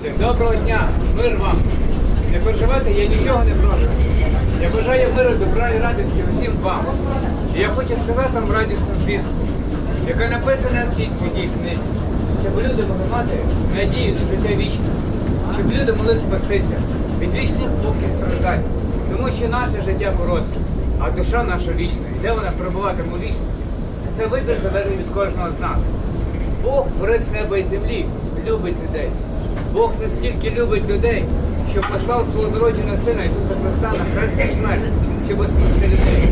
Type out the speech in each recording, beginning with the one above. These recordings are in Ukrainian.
Доброго дня, мир вам. Не переживайте, я нічого не прошу. Я бажаю миру, добра і радості усім вам. І я хочу сказати вам радісну звістку, яка написана в тій святій книзі, щоб люди могли мати надію на життя вічне, щоб люди могли спастися від вічних мук і страждань. Тому що наше життя коротке, а душа наша вічна. І де вона перебуватиме у вічності? Це вибір залежить від кожного з нас. Бог, творець неба і землі, любить людей. Бог настільки любить людей, що послав свого народженого сина Ісуса Христа на хресну смерть, щоб спасти людей.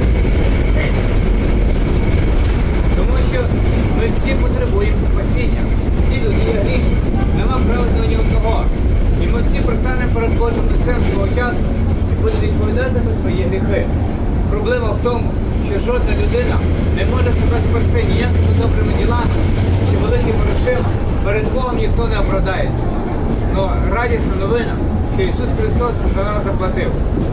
Тому що ми всі потребуємо спасіння. Всі люди є грішні, нема праведного ні одного. І ми всі пристанемо перед Божим лицем свого часу і будемо відповідати за свої гріхи. Проблема в тому, що жодна людина не може себе спасти ніякими добрими ділами чи великими грошима. Перед Богом ніхто не оправдається. Но радісна новина, що Ісус Христос за нас заплатив.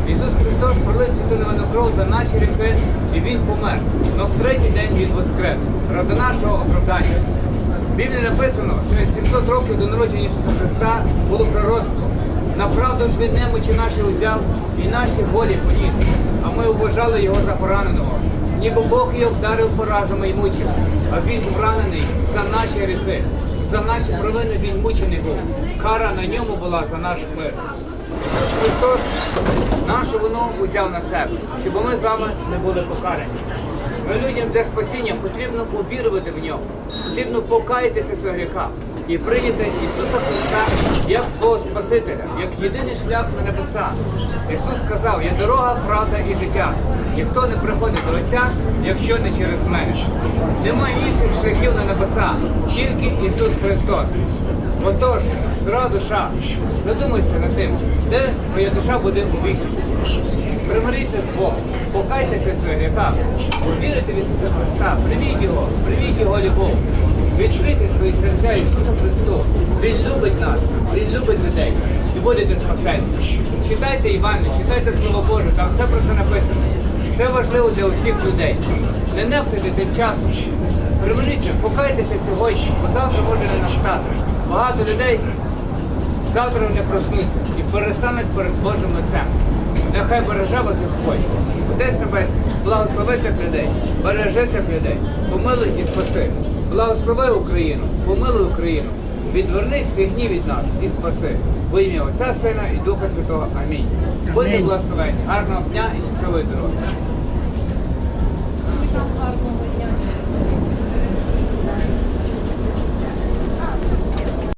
Ісус Христос пролив святу невинну кров за наші гріхи і Він помер. Но в третій день Він воскрес. Ради нашого оправдання. В Біблії написано, що 700 років до народження Ісуса Христа було пророцтво. Направду ж він немочі наші узяв і наші волі поніс, а ми вважали його за пораненого. Ніби Бог його вдарив поразами і мучив, а він був ранений за наші гріхи, за наші провини він мучений був. Кара на ньому була за наш мир. Ісус Христос нашу вину узяв на себе, щоб ми з вами не були покарані. Ми людям для спасіння потрібно повірувати в нього, потрібно покаятися в своїх гріхах і прийняти Ісуса Христа як свого Спасителя, як єдиний шлях на небеса. Ісус сказав, я дорога, правда і життя. Ніхто не приходить до Отця, якщо не через мене. Немає інших шляхів на небеса, тільки Ісус Христос. Отож, дорога душа, задумайся над тим, де твоя душа буде у вічності. Примиріться з Богом, покайтеся своїх гріхах, повірите в Ісуса Христа, прийміть Його, прийміть Його любов, відкрийте свої серця Ісусу Христу. Він любить нас, Він любить людей і будете спасені. Читайте Івана, читайте Слово Боже, там все про це написано. Це важливо для усіх людей. Не нехтуйте тим часом. Примиріться, покайтеся сьогодні, бо завтра може не настати. Багато людей завтра не проснуться і перестануть перед Божим лицем. Нехай береже вас Господь. Отець Небесний, благослови цих людей, береже цих людей, помилуй і спаси. Благослови Україну, помилуй Україну. Відверни свій гнів від нас і спаси. Во ім'я Отця, Сина і Духа Святого. Амінь. Будьте благословені. Гарного дня і щасливої дороги.